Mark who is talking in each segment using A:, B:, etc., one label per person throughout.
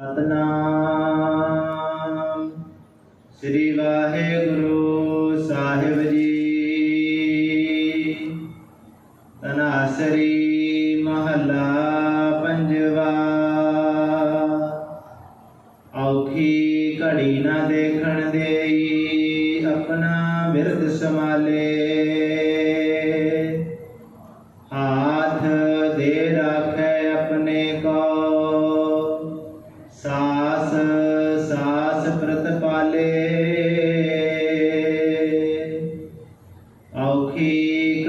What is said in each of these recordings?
A: ਸਤਨਾਮ। ਸ੍ਰੀ ਵਾਹਿਗੁਰੂ ਸਾਹਿਬ ਜੀ। ਤਨਾਸਰੀ ਮਹੱਲਾ ਪੰਜਵਾ। ਔਖੀ ਘੜੀ ਨਾ ਦੇਖਣ ਦੇਈ ਆਪਣਾ ਬਿਰਦ ਸੰਭਾਲੇ। ਹਾਥ ਦੇ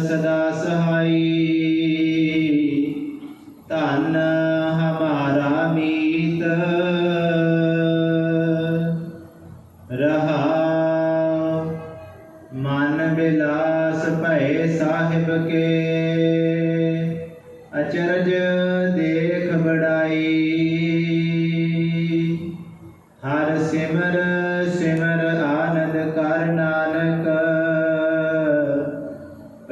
A: ਸਦਾ ਸਹਾਈ। ਧਨ ਹਮਾਰਾ ਮੀਤ। ਰਹਾ ਮਨ ਬਿਲਾਸ ਭਏ ਸਾਹਿਬ ਕੇ। ਅਚਰਜ ਦੇਖ ਬੜਾਈ ਹਰ ਸਿਮਰ ਸਿਮਰ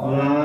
A: ਕਾ